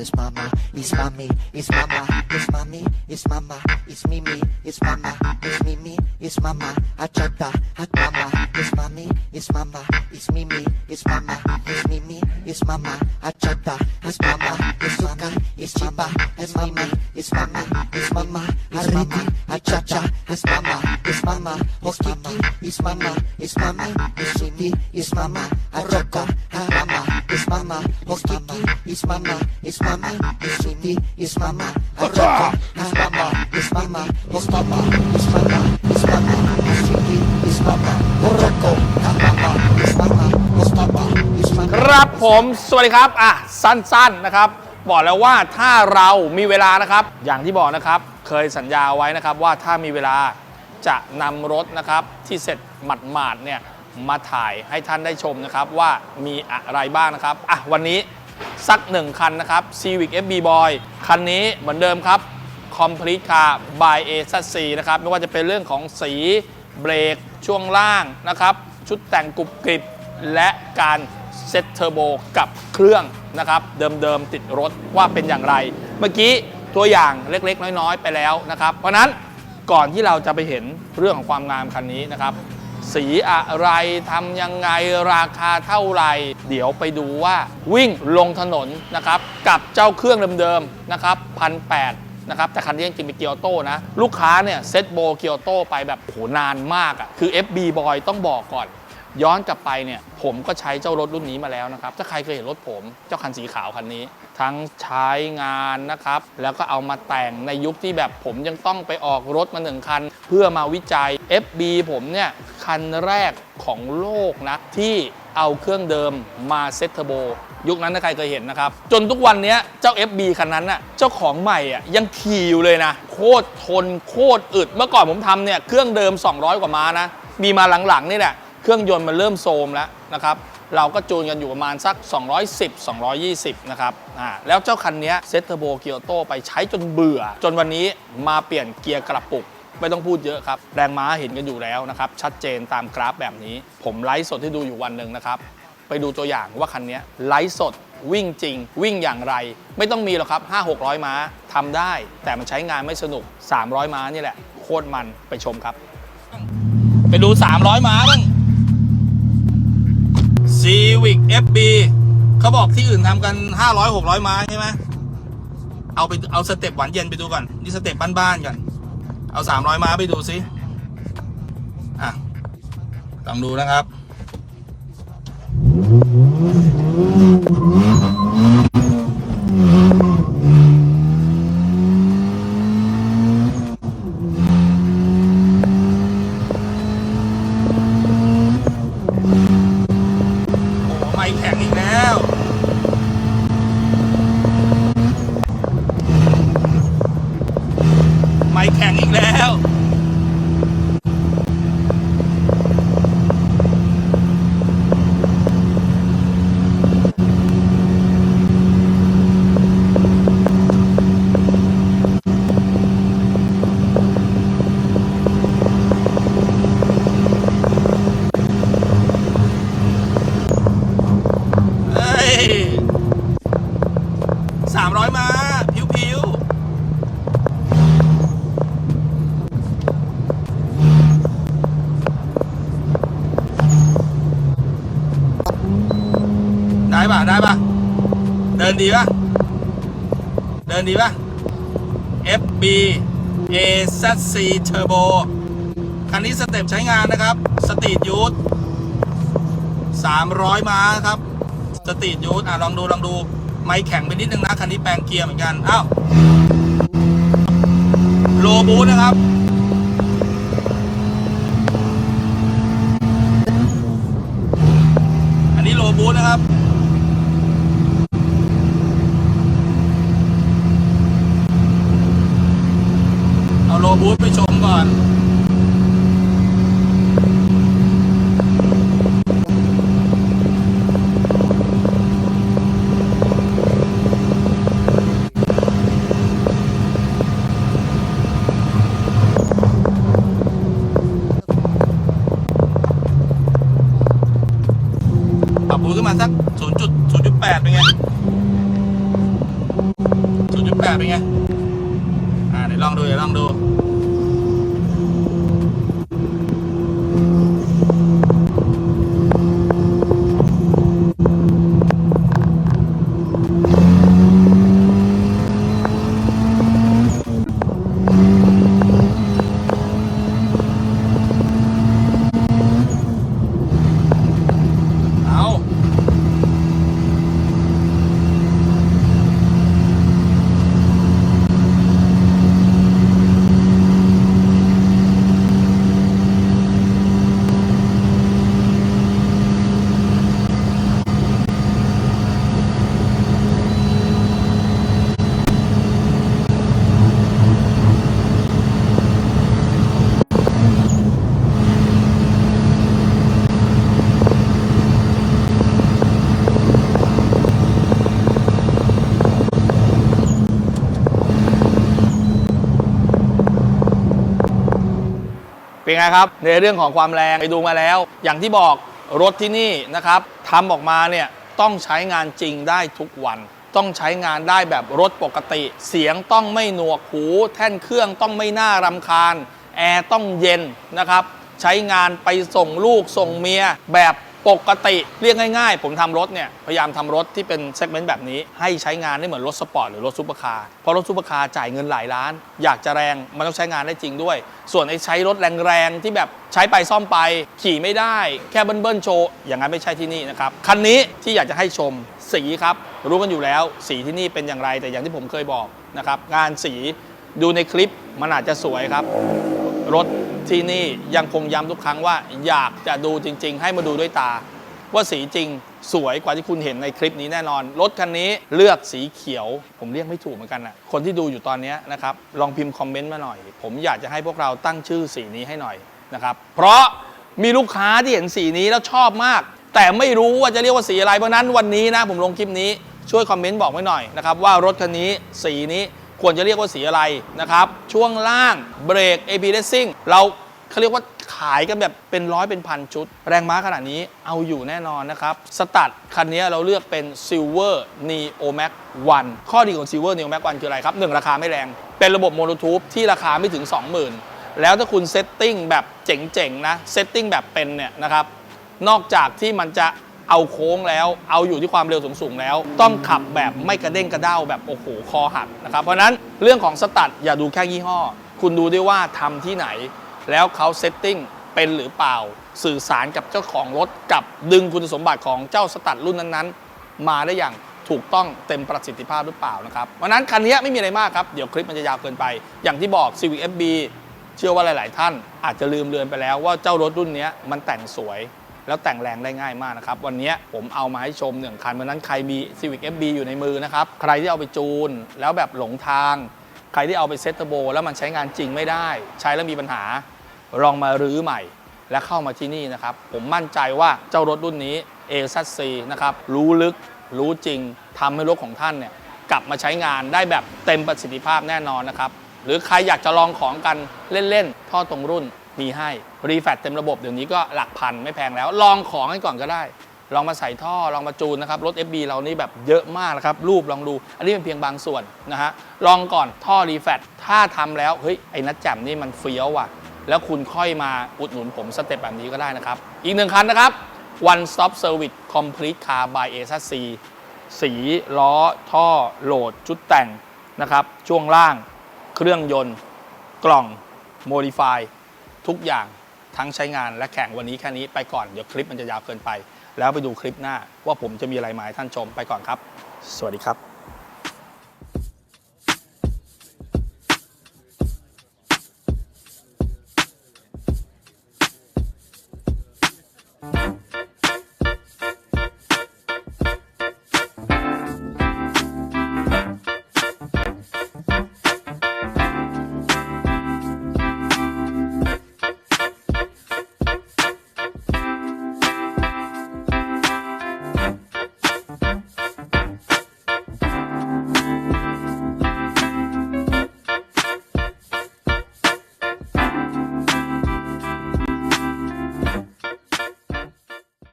it's mama, it's mommy, it's mama, it's mommy, it's mama, it's mimi, it's mama, it's mimi, it's mama, achata, hot mama, it's mommy, it's mama, it's mimi, it's mama, it's mimi, it's mama, achata, it's mama, it's suka, it's chiba, it's mimi, it's mama, it's mama, ariti, achacha, it's mama, it's mama, hokiki, it's mama, it's mami, it's suti, it's mama, achata, it's mama, it's mama, hokiki, it's mama, it's mami, it's suti, it's mama, achata, it's mama, it's mama, it's mama, it's mama, it's mama, it's suti, it's mama, horoko, it's mama, it's mama, it's mama, it's mama. ครับผม สวัสดีครับ อะ สั้นๆนะครับ บอกแล้วว่าถ้าเรามีเวลานะครับ อย่างที่บอกนะครับ เคยสัญญาไว้นะครับว่าถ้ามีเวลาจะนำรถนะครับที่เสร็จหมาดๆเนี่ย มาถ่ายให้ท่านได้ชมนะครับว่ามีอะไรบ้างนะครับอะวันนี้สักหนึ่งคันนะครับ Civic FB Boy คันนี้เหมือนเดิมครับ Complete Car by a s c นะครับไม่ว่าจะเป็นเรื่องของสีเบรกช่วงล่างนะครับ ชุดแต่งกรุบกริบ และการเซ็ตเทอร์โบกับเครื่องนะครับ เดิมๆติดรถว่าเป็นอย่างไร เมื่อกี้ตัวอย่างเล็กๆ น้อยๆ ไปแล้วนะครับ เพราะนั้นก่อนที่เราจะไปเห็นเรื่องของความงามคันนี้นะครับ สีอะไรทำยังไงราคาเท่าไหร่ เดี๋ยวไปดูว่าวิ่งลงถนนนะครับ กับเจ้าเครื่องเดิมๆนะครับพันแนะครับแต่คันนี้จริงเป็นเกียวโต้นะ ลูกค้าเนี่ยเซ็ตโบเกียวโต้ไปแบบโอ้โหนานมากอะ่ะคือ FB Boy ต้องบอกก่อน ย้อนกลับไปเนี่ยผมก็ใช้เจ้ารถรุ่นนี้มาแล้วนะครับ ถ้าใครเคยเห็นรถผมเจ้าคันสีขาวคันนี้ ทั้งใช้งานนะครับ แล้วก็เอามาแต่งในยุคที่แบบผมยังต้องไปออกรถมาหนึ่งคัน เพื่อมาวิจัย FB ผมเนี่ย คันแรกของโลกนะ ที่เอาเครื่องเดิมมาเซตเทอร์โบ ยุคนั้นถ้าใครเคยเห็นนะครับ จนทุกวันนี้เจ้า FB คันนั้นน่ะเจ้าของใหม่อะยังขี่อยู่เลยนะ โคตรทนโคตรอึด เมื่อก่อนผมทำเนี่ยเครื่องเดิม 200 กว่าม้านะ มีมาหลังๆนี่แหละเครื่องยนต์มันเริ่มโทรมแล้วนะครับเราก็จูนกันอยู่ประมาณสัก 210 220 นะครับ อ่า แล้วเจ้าคันนี้เซตเทอร์โบเกียวโตไปใช้จนเบื่อ จนวันนี้มาเปลี่ยนเกียร์กระปุก ไม่ต้องพูดเยอะครับ แรงม้าเห็นกันอยู่แล้วนะครับ ชัดเจนตามกราฟแบบนี้ ผมไลฟ์สดที่ดูอยู่วันหนึ่งนะครับ ไปดูตัวอย่างว่าคันนี้ไลฟ์สดวิ่งจริง วิ่งอย่างไร ไม่ต้องมีหรอกครับ 5 600 ม้าทำได้ แต่มันใช้งานไม่สนุก 300 ม้านี่แหละ โคตรมันไปชมครับ ไปดู 300 ม้าบ้าง Civic FB เขาบอกที่อื่นทำกัน 500 600 ม้าใช่ไหมเอาไปเอาสเต็ปหวานเย็นไปดูก่อน นี่สเต็ปบ้านๆกัน เอา 300 ม้าไปดูซิอะต้องดูนะครับ โอ้ไม่แข็งอีกแล้ว ไม่แข็งอีกแล้ว เฮ้ยสามร้อยมาพิวพิว ได้ปะเดินดีปะเดินดีปะ FB AZC Turbo คันนี้สเต็ปใช้งานนะครับ สตรีทยูท300 ม้าครับ สตรีทยูทอะ ลองดู ลองดู ไม่แข็งไปนิดนึงนะ คันนี้แปลงเกียร์เหมือนกัน อ้าว โลบูนะครับ แปดเป็นไงศูนย์จุดแปดเป็นไง อ่าเดี๋ยวลองดูเดี๋ยวลองดู เป็นไงครับ ในเรื่องของความแรงไปดูมาแล้ว อย่างที่บอกรถที่นี่นะครับทำออกมาเนี่ยต้องใช้งานจริงได้ทุกวัน ต้องใช้งานได้แบบรถปกติ เสียงต้องไม่หนวกหู แท่นเครื่องต้องไม่น่ารำคาญ แอร์ต้องเย็นนะครับ ใช้งานไปส่งลูกส่งเมียแบบ ปกติเรียกง่ายๆ ผมทำรถเนี่ย พยายามทำรถที่เป็นเซกเมนต์แบบนี้ ให้ใช้งานได้เหมือนรถสปอร์ตหรือรถซูเปอร์คาร์เพราะรถซูเปอร์คาร์จ่ายเงินหลายล้าน อยากจะแรงมันต้องใช้งานได้จริงด้วย ส่วนไอ้ใช้รถแรงๆ ที่แบบใช้ไปซ่อมไป ขี่ไม่ได้ แค่เบิ้ลๆโชว์ อย่างนั้นไม่ใช่ที่นี่นะครับคันนี้ที่อยากจะให้ชมสีครับ รู้กันอยู่แล้วสีที่นี่เป็นอย่างไรแต่อย่างที่ผมเคยบอกนะครับงานสีดูในคลิปมันอาจจะสวยครับ รถที่นี่ยังคงย้ำทุกครั้งว่าอยากจะดูจริง ๆ ให้มาดูด้วยตา ว่าสีจริงสวยกว่าที่คุณเห็นในคลิปนี้แน่นอน รถคันนี้เลือกสีเขียว ผมเรียกไม่ถูกเหมือนกันนะคนที่ดูอยู่ตอนนี้นะครับลองพิมพ์คอมเมนต์มาหน่อย ผมอยากจะให้พวกเราตั้งชื่อสีนี้ให้หน่อยนะครับเพราะมีลูกค้าที่เห็นสีนี้แล้วชอบมาก แต่ไม่รู้ว่าจะเรียกว่าสีอะไรเพราะฉะนั้นวันนี้นะผมลงคลิปนี้ช่วยคอมเมนต์บอกไว้หน่อยนะครับว่ารถคันนี้สีนี้ ควรจะเรียกว่าสีอะไรนะครับ ช่วงล่างเบรก AP Racing เราเขาเรียกว่าขายกันแบบเป็นร้อยเป็นพันชุด แรงม้าขนาดนี้เอาอยู่แน่นอนนะครับ สตัดคันนี้เราเลือกเป็น Silver Neo Max 1 ข้อดีของ Silver Neo Max 1 คืออะไรครับ 1 ราคาไม่แรง เป็นระบบโมโนทูปที่ราคาไม่ถึง 20,000 แล้วถ้าคุณเซตติ้งแบบเจ๋งๆนะเซตติ้งแบบเป็นเนี่ยนะครับนอกจากที่มันจะ เอาโค้งแล้ว เอาอยู่ที่ความเร็วสูงๆแล้ว ต้องขับแบบไม่กระเด้งกระเด้าแบบโอ้โหคอหักนะครับเพราะนั้นเรื่องของสตัดอย่าดูแค่ยี่ห้อ คุณดูด้วยว่าทำที่ไหน แล้วเขาเซตติ้งเป็นหรือเปล่า สื่อสารกับเจ้าของรถกับดึงคุณสมบัติของเจ้าสตัดรุ่นนั้นๆ มาได้อย่างถูกต้องเต็มประสิทธิภาพหรือเปล่านะครับเพราะนั้นคันนี้ไม่มีอะไรมากครับ เดี๋ยวคลิปมันจะยาวเกินไป อย่างที่บอก Civic FB เชื่อว่าหลาย ๆ ท่านอาจจะลืมเลือนไปแล้วว่าเจ้ารถรุ่นนี้มันแต่งสวย แล้วแต่งแรงได้ง่ายมากนะครับ วันนี้ผมเอามาให้ชมหนึ่งคันเพราะฉะนั้นใครมี Civic FB อยู่ในมือนะครับ ใครที่เอาไปจูน แล้วแบบหลงทาง ใครที่เอาไปเซตเทอร์โบ แล้วมันใช้งานจริงไม่ได้ ใช้แล้วมีปัญหาลองมารื้อใหม่ และเข้ามาที่นี่นะครับ ผมมั่นใจว่าเจ้ารถรุ่นนี้ a z c นะครับรู้ลึกรู้จริงทำให้รถของท่านเนี่ยกลับมาใช้งานได้แบบเต็มประสิทธิภาพแน่นอนนะครับ หรือใครอยากจะลองของกันเล่น ๆ ท่อตรงรุ่น มีให้รีแฟตเต็มระบบเดี๋ยวนี้ก็หลักพันไม่แพงแล้ว ลองของกันก่อนก็ได้ ลองมาใส่ท่อลองมาจูนนะครับ รถ FB เรานี่แบบเยอะมากนะครับ รูปลองดู อันนี้เป็นเพียงบางส่วนนะฮะลองก่อนท่อรีแฟตถ้าทำแล้วเฮ้ยไอ้นัดแจ่มนี่มันเฟี้ยวว่ะ แล้วคุณค่อยมาอุดหนุนผมสเต็ปแบบนี้ก็ได้นะครับ อีกหนึ่งคันนะครับ One Stop Service Complete Car by a s c สีล้อท่อโหลดชุดแต่งนะครับช่วงล่างเครื่องยนต์ กล่อง Modify ทุกอย่างทั้งใช้งานและแข่งวันนี้แค่นี้ไปก่อนเดี๋ยวคลิปมันจะยาวเกินไป แล้วไปดูคลิปหน้าว่าผมจะมีอะไรมาให้ท่านชมไปก่อนครับ สวัสดีครับ